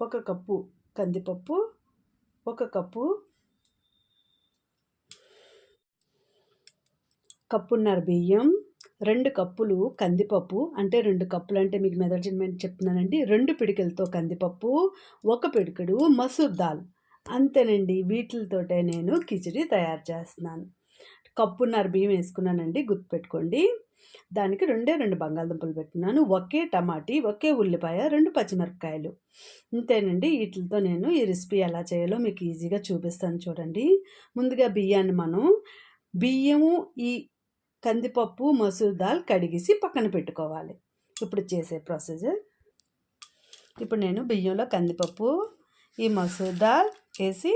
ఒక కప్పు కందిపప్పు ఒక కప్పు కప్పున్నర బియ్యం రెండు కప్పులు కందిపప్పు అంటే రెండు కప్పులు అంటే మీకు మెదర్జన్మెంట్ చెప్తున్నానండి. రెండు పిడికలతో కందిపప్పు ఒక పిడికడు మసూర్ దాల్. అంతేనండి వీటితోటే నేను కిచిడి తయారు చేస్తున్నాను. కప్పున్నర బియ్యం వేసుకున్నానండి గుర్తుపెట్టుకోండి. దానికి రెండే రెండు బంగాళదుంపలు పెట్టుకున్నాను ఒకే టమాటీ ఒకే ఉల్లిపాయ రెండు పచ్చిమిరపకాయలు. అంతేనండి వీటితో నేను ఈ రెసిపీ ఎలా చేయాలో మీకు ఈజీగా చూపిస్తాను చూడండి. ముందుగా బియ్యాన్ని మనం బియ్యము ఈ కందిపప్పు మసూర్ దాల్ కడిగేసి పక్కన పెట్టుకోవాలి. ఇప్పుడు చేసే ప్రొసీజర్ ఇప్పుడు నేను బియ్యంలో కందిపప్పు ఈ మసూర్ దాల్ వేసి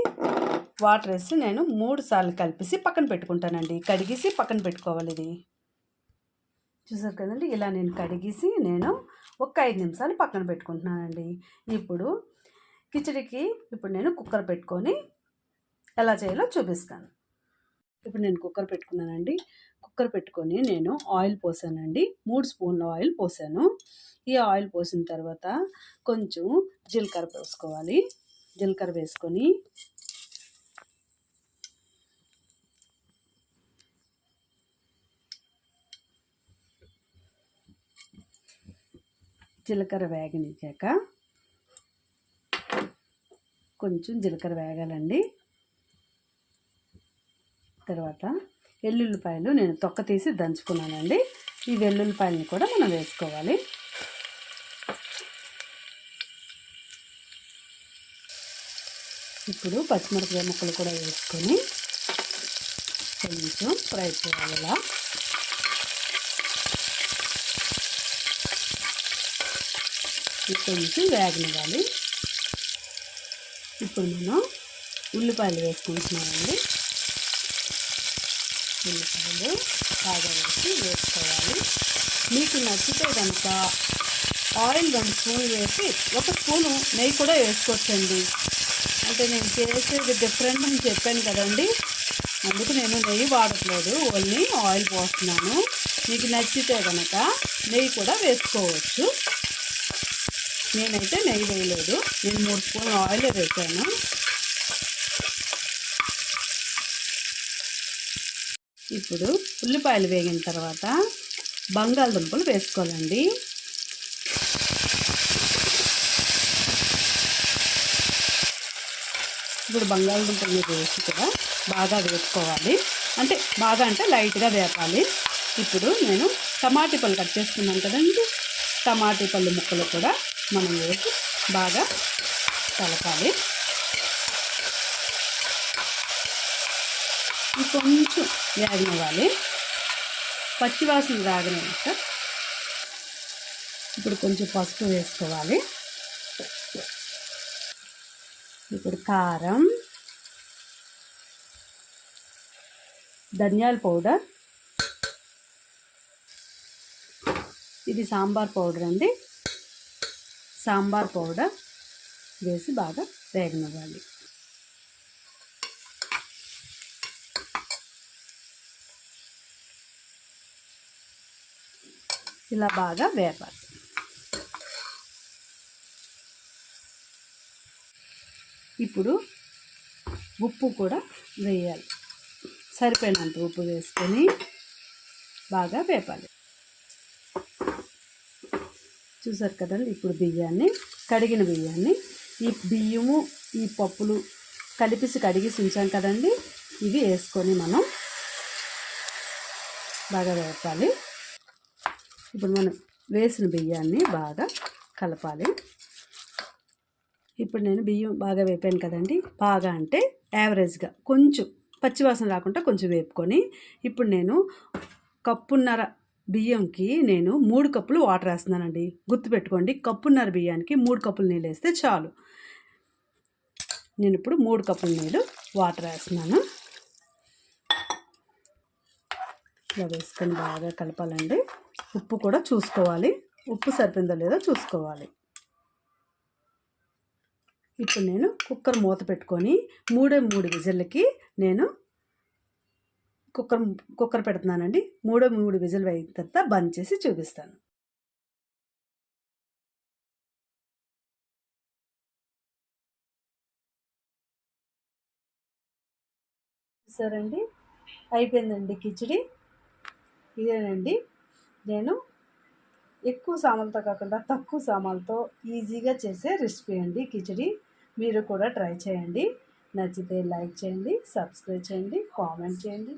వాటర్ వేసి నేను మూడు సార్లు కలిపేసి పక్కన పెట్టుకుంటానండి. కడిగేసి పక్కన పెట్టుకోవాలి ఇది. చూసారు కదండి ఇలా నేను కడిగేసి నేను ఒక ఐదు నిమిషాలు పక్కన పెట్టుకుంటున్నానండి. ఇప్పుడు కిచడికి ఇప్పుడు నేను కుక్కర్ పెట్టుకొని ఎలా చేయాలో చూపిస్తాను. ఇప్పుడు నేను కుక్కర్ పెట్టుకున్నానండి. కుక్కర్ పెట్టుకొని నేను ఆయిల్ పోసానండి. మూడు స్పూన్ల ఆయిల్ పోసాను. ఈ ఆయిల్ పోసిన తర్వాత కొంచెం జీలకర్ర పోసుకోవాలి. జీలకర్ర వేసుకొని జీలకర్ర వేగనిచ్చాక కొంచెం జీలకర్ర వేగాలండి. తర్వాత వెల్లుల్లిపాయలు నేను తొక్క తీసి దంచుకున్నానండి. ఈ వెల్లుల్లిపాయలను కూడా మనం వేసుకోవాలి. ఇప్పుడు పచ్చిమిరపకాయ ముక్కలు కూడా వేసుకొని కొంచెం ఫ్రై చేయాలి కొంచెం వేగనివ్వాలి. ఇప్పుడు మనం ఉల్లిపాయలు వేసుకుంటున్నామండి. ఉల్లిపాయలు బాగా వేసి వేసుకోవాలి. మీకు నచ్చితే కనుక ఆయిల్ వన్ స్పూన్ వేసి ఒక స్పూను నెయ్యి కూడా వేసుకోవచ్చండి. అంటే నేను చేసేది డిఫరెంట్ అని చెప్పాను కదండి. అందుకు నేను నెయ్యి వాడట్లేదు. ఓన్లీ ఆయిల్ పోస్తున్నాను. మీకు నచ్చితే కనుక నెయ్యి కూడా వేసుకోవచ్చు. నేనైతే నెయ్యి వేయలేదు. నేను మూడు స్పూన్లు ఆయిల్ వేసాను. ఇప్పుడు ఉల్లిపాయలు వేగిన తర్వాత బంగాళదుంపలు వేసుకోవాలండి. ఇప్పుడు బంగాళదుంపలు మీద వేసి కూడా బాగా వేసుకోవాలి అంటే బాగా అంటే లైట్గా వేపాలి. ఇప్పుడు నేను టమాటీ పళ్ళు కట్ చేసుకున్నాను కదండి. టమాటీ పళ్ళు ముక్కలు కూడా మనం వేసి బాగా కలపాలి. కొంచెం వేగనివ్వాలి పచ్చివాసన రాగనివ్వక ఇప్పుడు కొంచెం పసుపు వేసుకోవాలి. ఇప్పుడు కారం ధనియాల పౌడర్. ఇది సాంబార్ పౌడర్ అండి. సాంబార్ పౌడర్ వేసి బాగా వేగనివ్వాలి. ఇలా బాగా వేపాలి. ఇప్పుడు ఉప్పు కూడా వేయాలి. సరిపోయినంత ఉప్పు వేసుకొని బాగా వేపాలి. చూసారు కదండి ఇప్పుడు బియ్యాన్ని కడిగిన బియ్యాన్ని ఈ బియ్యము ఈ పప్పులు కలిపిసి కడిగి ఉంచాం కదండి. ఇవి వేసుకొని మనం బాగా వేపాలి. ఇప్పుడు మనం వేసిన బియ్యాన్ని బాగా కలపాలి. ఇప్పుడు నేను బియ్యం బాగా వేపాను కదండి. బాగా అంటే యావరేజ్గా కొంచెం పచ్చివాసన రాకుండా కొంచెం వేపుకొని ఇప్పుడు నేను కప్పున్నర బియ్యంకి నేను మూడు కప్పులు వాటర్ వేస్తున్నానండి. గుర్తుపెట్టుకోండి కప్పున్నర బియ్యానికి మూడు కప్పులు నీళ్ళు వేస్తే చాలు. నేను ఇప్పుడు మూడు కప్పుల నీళ్ళు వాటర్ వేస్తున్నాను. ఇలా వేసుకొని బాగా కలపాలండి. ఉప్పు కూడా చూసుకోవాలి. ఉప్పు సరిపోయిందో లేదో చూసుకోవాలి. ఇప్పుడు నేను కుక్కర్ మూత పెట్టుకొని మూడే మూడు విజిల్కి నేను కుక్కర్ కుక్కర్ పెడుతున్నానండి. మూడో మూడు విజిల్ అయిన తర్వాత బంద్ చేసి చూపిస్తాను. చూసారండి? అయిపోయిందండి కిచిడి. ఇదేనండి. నేను ఎక్కువ సామాన్తో కాకుండా తక్కువ సామాన్తో ఈజీగా చేసే రెసిపీ అండి కిచిడి. మీరు కూడా ట్రై చేయండి. నచ్చితే లైక్ చేయండి సబ్స్క్రైబ్ చేయండి కామెంట్ చేయండి.